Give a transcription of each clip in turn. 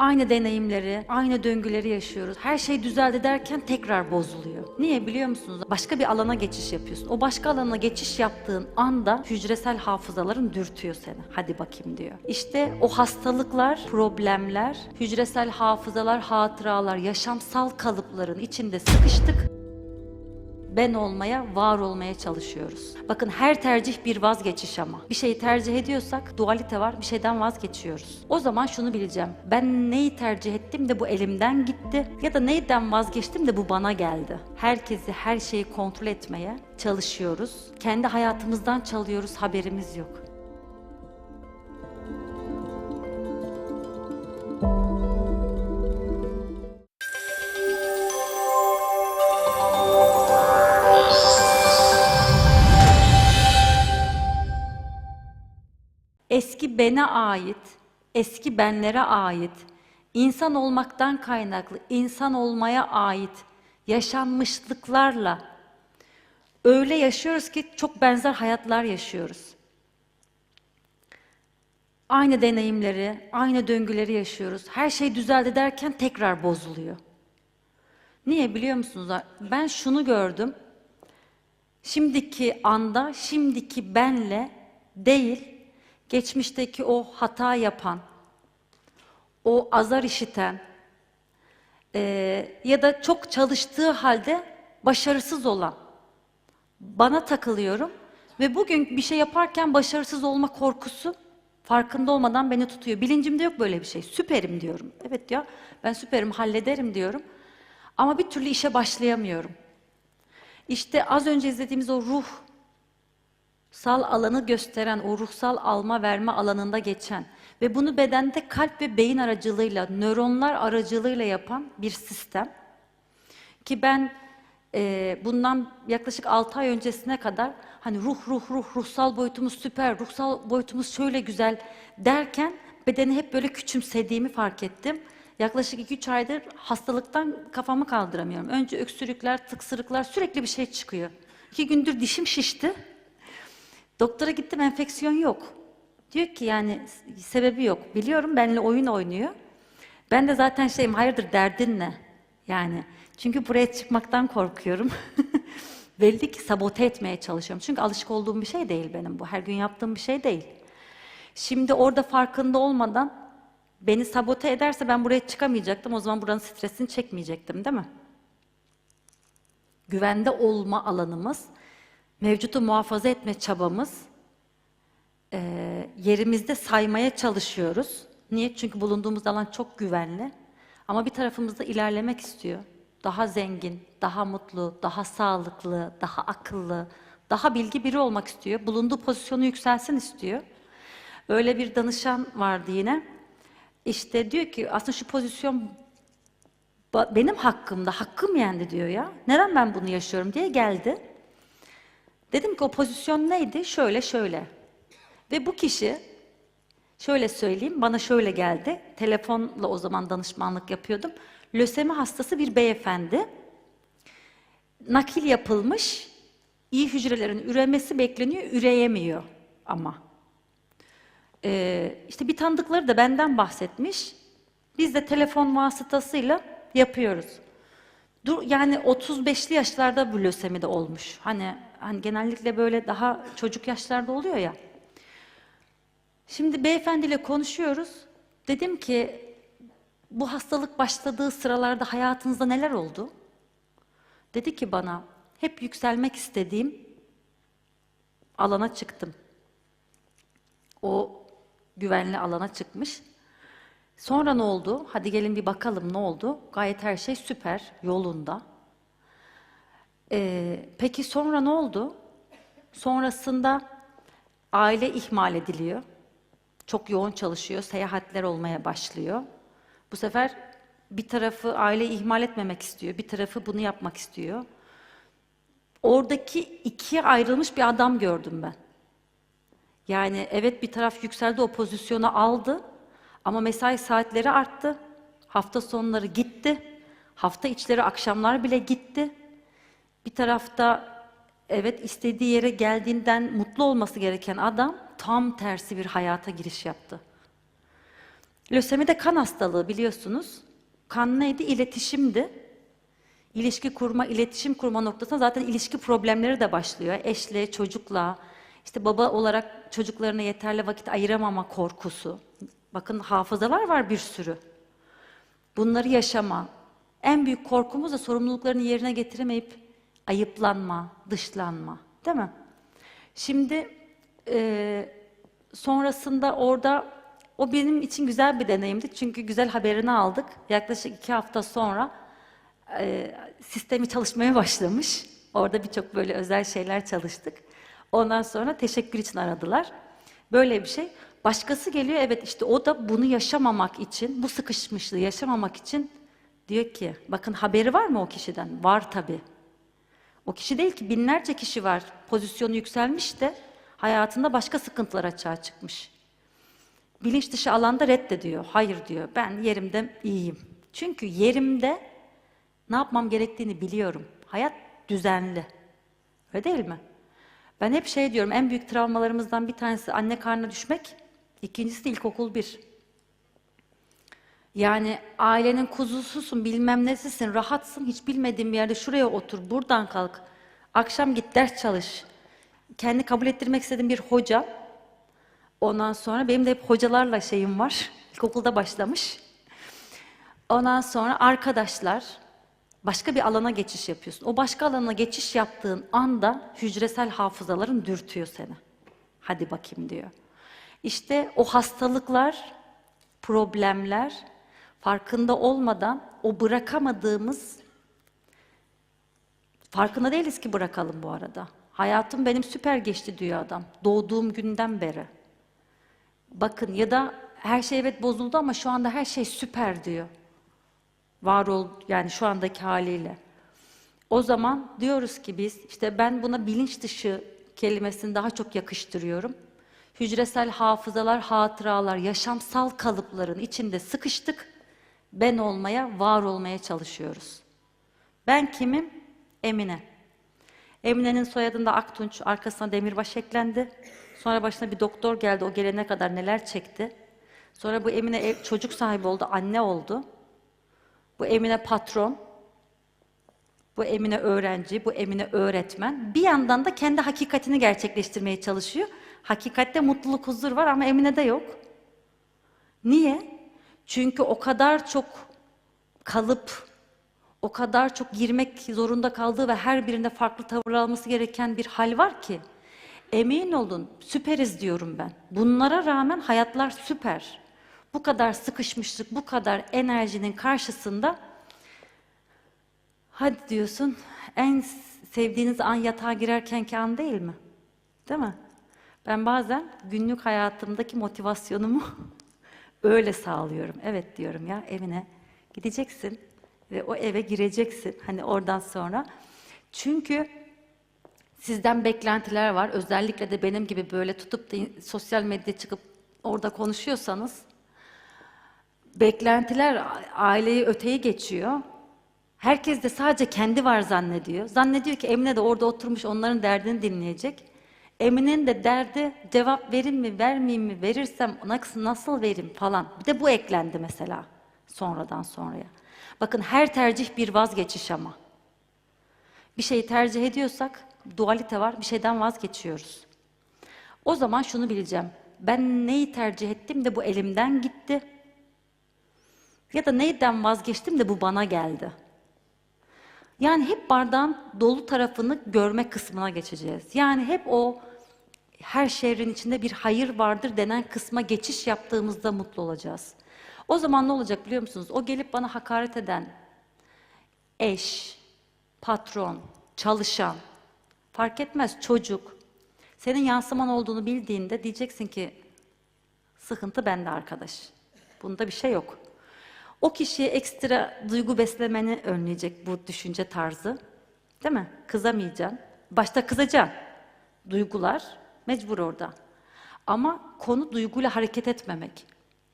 Aynı deneyimleri, aynı döngüleri yaşıyoruz. Her şey düzeldi derken tekrar bozuluyor. Niye biliyor musunuz? Başka bir alana geçiş yapıyorsun. O başka alana geçiş yaptığın anda hücresel hafızaların dürtüyor seni. Hadi bakayım diyor. İşte o hastalıklar, problemler, hücresel hafızalar, hatıralar, yaşamsal kalıpların içinde sıkıştık ben olmaya, var olmaya çalışıyoruz. Bakın her tercih bir vazgeçiş ama. Bir şeyi tercih ediyorsak dualite var, bir şeyden vazgeçiyoruz. O zaman şunu bileceğim. Ben neyi tercih ettim de bu elimden gitti ya da neyden vazgeçtim de bu bana geldi. Herkesi, her şeyi kontrol etmeye çalışıyoruz. Kendi hayatımızdan çalıyoruz, haberimiz yok. Eski bene ait, eski benlere ait, insan olmaktan kaynaklı, insan olmaya ait yaşanmışlıklarla öyle yaşıyoruz ki çok benzer hayatlar yaşıyoruz. Aynı deneyimleri, aynı döngüleri yaşıyoruz. Her şey düzeldi derken tekrar bozuluyor. Niye biliyor musunuz? Ben şunu gördüm. Şimdiki anda, şimdiki benle değil, geçmişteki o hata yapan, o azar işiten eee, ya da çok çalıştığı halde başarısız olan bana takılıyorum ve bugün bir şey yaparken başarısız olma korkusu farkında olmadan beni tutuyor. Bilincimde yok böyle bir şey. Süperim diyorum. Evet ya ben süperim hallederim diyorum. Ama bir türlü işe başlayamıyorum. İşte az önce izlediğimiz o ruh sal alanı gösteren, o ruhsal alma verme alanında geçen ve bunu bedende kalp ve beyin aracılığıyla, nöronlar aracılığıyla yapan bir sistem. Ki ben e, bundan yaklaşık 6 ay öncesine kadar hani ruh ruh ruh ruhsal boyutumuz süper, ruhsal boyutumuz şöyle güzel derken bedeni hep böyle küçümsediğimi fark ettim. Yaklaşık 2-3 aydır hastalıktan kafamı kaldıramıyorum. Önce öksürükler, tıksırıklar sürekli bir şey çıkıyor. İki gündür dişim şişti. Doktora gittim enfeksiyon yok. Diyor ki yani sebebi yok. Biliyorum benimle oyun oynuyor. Ben de zaten şeyim hayırdır derdin ne? Yani çünkü buraya çıkmaktan korkuyorum. Belli ki sabote etmeye çalışıyorum. Çünkü alışık olduğum bir şey değil benim bu. Her gün yaptığım bir şey değil. Şimdi orada farkında olmadan beni sabote ederse ben buraya çıkamayacaktım. O zaman buranın stresini çekmeyecektim değil mi? Güvende olma alanımız, mevcutu muhafaza etme çabamız, eee, yerimizde saymaya çalışıyoruz. Niye? Çünkü bulunduğumuz alan çok güvenli. Ama bir tarafımızda ilerlemek istiyor. Daha zengin, daha mutlu, daha sağlıklı, daha akıllı, daha bilgi biri olmak istiyor. Bulunduğu pozisyonu yükselsin istiyor. Öyle bir danışan vardı yine. İşte diyor ki aslında şu pozisyon benim hakkımda, hakkım yendi diyor ya. Neden ben bunu yaşıyorum diye geldi. Dedim ki o pozisyon neydi? Şöyle şöyle. Ve bu kişi şöyle söyleyeyim bana şöyle geldi. Telefonla o zaman danışmanlık yapıyordum. Lösemi hastası bir beyefendi. Nakil yapılmış. iyi hücrelerin üremesi bekleniyor, üreyemiyor ama. Ee, işte bir tanıdıkları da benden bahsetmiş. Biz de telefon vasıtasıyla yapıyoruz. Dur, yani 35'li yaşlarda bu lösemi de olmuş. Hani, hani genellikle böyle daha çocuk yaşlarda oluyor ya. Şimdi beyefendiyle konuşuyoruz. Dedim ki bu hastalık başladığı sıralarda hayatınızda neler oldu? Dedi ki bana hep yükselmek istediğim alana çıktım. O güvenli alana çıkmış. Sonra ne oldu? Hadi gelin bir bakalım ne oldu? Gayet her şey süper, yolunda. Ee, peki sonra ne oldu? Sonrasında aile ihmal ediliyor. Çok yoğun çalışıyor, seyahatler olmaya başlıyor. Bu sefer bir tarafı aile ihmal etmemek istiyor, bir tarafı bunu yapmak istiyor. Oradaki ikiye ayrılmış bir adam gördüm ben. Yani evet bir taraf yükseldi, o pozisyonu aldı ama mesai saatleri arttı. Hafta sonları gitti. Hafta içleri akşamlar bile gitti. Bir tarafta evet istediği yere geldiğinden mutlu olması gereken adam tam tersi bir hayata giriş yaptı. Lösemi de kan hastalığı biliyorsunuz. Kan neydi? İletişimdi. İlişki kurma, iletişim kurma noktasında zaten ilişki problemleri de başlıyor. Eşle, çocukla, işte baba olarak çocuklarına yeterli vakit ayıramama korkusu. Bakın hafızalar var bir sürü. Bunları yaşama. En büyük korkumuz da sorumluluklarını yerine getiremeyip ayıplanma, dışlanma. Değil mi? Şimdi e, sonrasında orada o benim için güzel bir deneyimdi. Çünkü güzel haberini aldık. Yaklaşık iki hafta sonra e, sistemi çalışmaya başlamış. Orada birçok böyle özel şeyler çalıştık. Ondan sonra teşekkür için aradılar. Böyle bir şey. Başkası geliyor evet işte o da bunu yaşamamak için, bu sıkışmışlığı yaşamamak için diyor ki bakın haberi var mı o kişiden? Var tabii. O kişi değil ki binlerce kişi var. Pozisyonu yükselmiş de hayatında başka sıkıntılar açığa çıkmış. Bilinç dışı alanda reddediyor. Hayır diyor. Ben yerimde iyiyim. Çünkü yerimde ne yapmam gerektiğini biliyorum. Hayat düzenli. Öyle değil mi? Ben hep şey diyorum, en büyük travmalarımızdan bir tanesi anne karnına düşmek, ikincisi de ilkokul bir. Yani ailenin kuzususun, bilmem nesisin, rahatsın, hiç bilmediğin bir yerde şuraya otur, buradan kalk, akşam git ders çalış. Kendi kabul ettirmek istediğim bir hoca. Ondan sonra benim de hep hocalarla şeyim var. İlkokulda başlamış. Ondan sonra arkadaşlar, başka bir alana geçiş yapıyorsun. O başka alana geçiş yaptığın anda hücresel hafızaların dürtüyor seni. Hadi bakayım diyor. İşte o hastalıklar, problemler farkında olmadan o bırakamadığımız farkında değiliz ki bırakalım bu arada. Hayatım benim süper geçti diyor adam. Doğduğum günden beri. Bakın ya da her şey evet bozuldu ama şu anda her şey süper diyor. Var ol yani şu andaki haliyle. O zaman diyoruz ki biz işte ben buna bilinç dışı kelimesini daha çok yakıştırıyorum. Hücresel hafızalar, hatıralar, yaşamsal kalıpların içinde sıkıştık. Ben olmaya, var olmaya çalışıyoruz. Ben kimim? Emine. Emine'nin soyadında Aktunç, arkasına Demirbaş eklendi. Sonra başına bir doktor geldi, o gelene kadar neler çekti. Sonra bu Emine ev, çocuk sahibi oldu, anne oldu. Bu Emine patron, bu Emine öğrenci, bu Emine öğretmen. Bir yandan da kendi hakikatini gerçekleştirmeye çalışıyor. Hakikatte mutluluk, huzur var ama Emine'de yok. Niye? Çünkü o kadar çok kalıp, o kadar çok girmek zorunda kaldığı ve her birinde farklı tavır alması gereken bir hal var ki. Emin olun, süperiz diyorum ben. Bunlara rağmen hayatlar süper. Bu kadar sıkışmışlık, bu kadar enerjinin karşısında hadi diyorsun en sevdiğiniz an yatağa girerkenki an değil mi? Değil mi? Ben bazen günlük hayatımdaki motivasyonumu öyle sağlıyorum. Evet diyorum ya evine gideceksin ve o eve gireceksin. Hani oradan sonra. Çünkü sizden beklentiler var. Özellikle de benim gibi böyle tutup da sosyal medya çıkıp orada konuşuyorsanız beklentiler aileyi öteye geçiyor. Herkes de sadece kendi var zannediyor. Zannediyor ki Emine de orada oturmuş onların derdini dinleyecek. Emine'nin de derdi cevap verin mi vermeyeyim mi verirsem nasıl, nasıl verim falan. Bir de bu eklendi mesela sonradan sonraya. Bakın her tercih bir vazgeçiş ama. Bir şeyi tercih ediyorsak dualite var bir şeyden vazgeçiyoruz. O zaman şunu bileceğim. Ben neyi tercih ettim de bu elimden gitti. Ya da neyden vazgeçtim de bu bana geldi. Yani hep bardağın dolu tarafını görme kısmına geçeceğiz. Yani hep o her şerrin içinde bir hayır vardır denen kısma geçiş yaptığımızda mutlu olacağız. O zaman ne olacak biliyor musunuz? O gelip bana hakaret eden eş, patron, çalışan, fark etmez çocuk, senin yansıman olduğunu bildiğinde diyeceksin ki sıkıntı bende arkadaş. Bunda bir şey yok. O kişiye ekstra duygu beslemeni önleyecek bu düşünce tarzı. Değil mi? Kızamayacaksın. Başta kızacaksın. Duygular mecbur orada. Ama konu duyguyla hareket etmemek.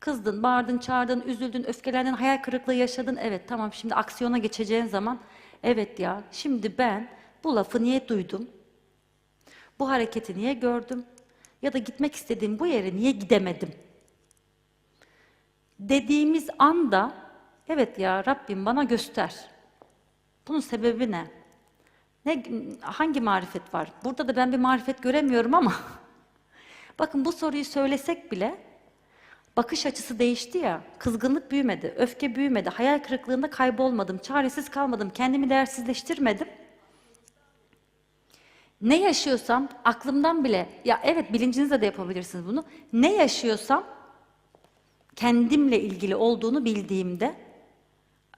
Kızdın, bağırdın, çağırdın, üzüldün, öfkelendin, hayal kırıklığı yaşadın. Evet tamam şimdi aksiyona geçeceğin zaman evet ya şimdi ben bu lafı niye duydum? Bu hareketi niye gördüm? Ya da gitmek istediğim bu yere niye gidemedim? dediğimiz anda evet ya Rabbim bana göster. Bunun sebebi ne? Ne hangi marifet var? Burada da ben bir marifet göremiyorum ama bakın bu soruyu söylesek bile bakış açısı değişti ya. Kızgınlık büyümedi, öfke büyümedi, hayal kırıklığında kaybolmadım, çaresiz kalmadım, kendimi değersizleştirmedim. Ne yaşıyorsam aklımdan bile, ya evet bilincinizle de yapabilirsiniz bunu. Ne yaşıyorsam kendimle ilgili olduğunu bildiğimde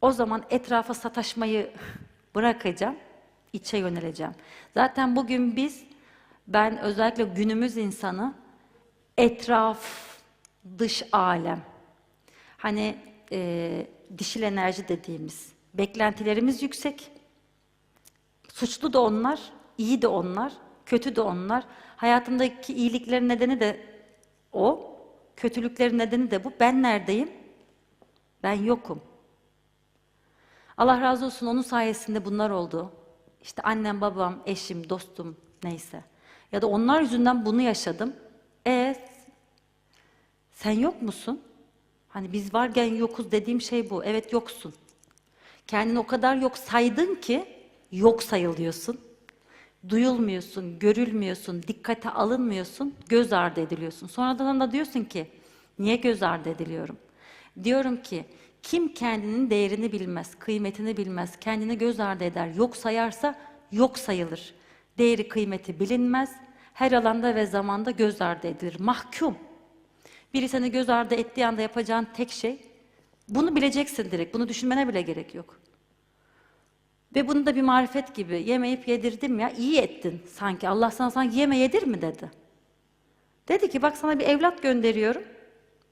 o zaman etrafa sataşmayı bırakacağım, içe yöneleceğim. Zaten bugün biz, ben özellikle günümüz insanı, etraf, dış alem, hani e, dişil enerji dediğimiz, beklentilerimiz yüksek, Suçlu da onlar, iyi de onlar, kötü de onlar. Hayatımdaki iyiliklerin nedeni de o, kötülüklerin nedeni de bu. Ben neredeyim? Ben yokum. Allah razı olsun onun sayesinde bunlar oldu. İşte annem, babam, eşim, dostum neyse. Ya da onlar yüzünden bunu yaşadım. E sen yok musun? Hani biz varken yokuz dediğim şey bu. Evet yoksun. Kendini o kadar yok saydın ki yok sayılıyorsun. Duyulmuyorsun, görülmüyorsun, dikkate alınmıyorsun, göz ardı ediliyorsun. Sonradan da diyorsun ki, niye göz ardı ediliyorum? Diyorum ki, kim kendinin değerini bilmez, kıymetini bilmez, kendini göz ardı eder, yok sayarsa yok sayılır. Değeri kıymeti bilinmez, her alanda ve zamanda göz ardı edilir. Mahkum. Biri seni göz ardı ettiği anda yapacağın tek şey, bunu bileceksin direkt, bunu düşünmene bile gerek yok. Ve bunu da bir marifet gibi yemeyip yedirdim ya, iyi ettin sanki. Allah sana sanki yeme yedir mi dedi. Dedi ki bak sana bir evlat gönderiyorum.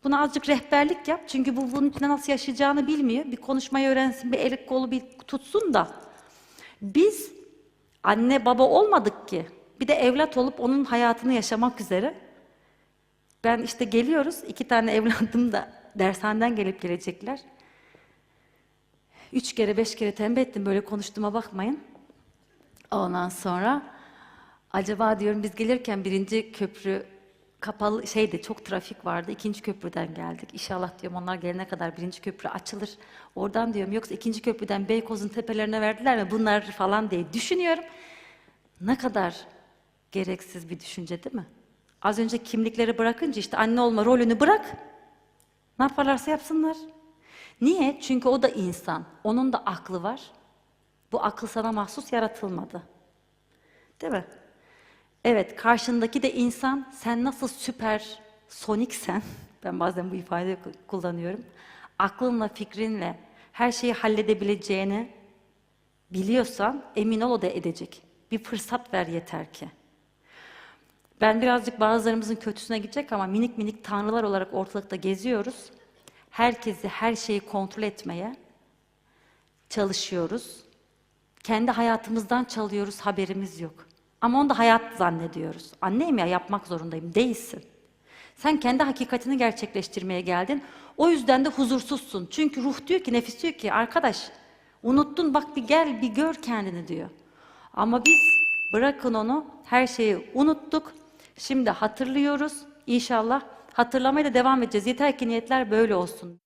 Buna azıcık rehberlik yap. Çünkü bu bunun içinde nasıl yaşayacağını bilmiyor. Bir konuşmayı öğrensin, bir elik kolu bir tutsun da. Biz anne baba olmadık ki. Bir de evlat olup onun hayatını yaşamak üzere. Ben işte geliyoruz, iki tane evladım da dershaneden gelip gelecekler. Üç kere, beş kere tembih ettim, böyle konuştuğuma bakmayın. Ondan sonra, acaba diyorum biz gelirken birinci köprü kapalı, şeydi, çok trafik vardı, ikinci köprüden geldik. İnşallah diyorum onlar gelene kadar birinci köprü açılır. Oradan diyorum, yoksa ikinci köprüden Beykoz'un tepelerine verdiler mi bunlar falan diye düşünüyorum. Ne kadar gereksiz bir düşünce değil mi? Az önce kimlikleri bırakınca işte anne olma rolünü bırak. Ne yaparlarsa yapsınlar. Niye? Çünkü o da insan. Onun da aklı var. Bu akıl sana mahsus yaratılmadı. Değil mi? Evet, karşındaki de insan. Sen nasıl süper soniksen, ben bazen bu ifadeyi kullanıyorum. Aklınla, fikrinle her şeyi halledebileceğini biliyorsan emin ol o da edecek. Bir fırsat ver yeter ki. Ben birazcık bazılarımızın kötüsüne gidecek ama minik minik tanrılar olarak ortalıkta geziyoruz. Herkesi, her şeyi kontrol etmeye çalışıyoruz. Kendi hayatımızdan çalıyoruz, haberimiz yok. Ama onu da hayat zannediyoruz. Anneyim ya, yapmak zorundayım. Değilsin. Sen kendi hakikatini gerçekleştirmeye geldin. O yüzden de huzursuzsun. Çünkü ruh diyor ki, nefis diyor ki, arkadaş unuttun bak bir gel, bir gör kendini diyor. Ama biz bırakın onu, her şeyi unuttuk. Şimdi hatırlıyoruz. İnşallah hatırlamaya da devam edeceğiz. Yeter ki niyetler böyle olsun.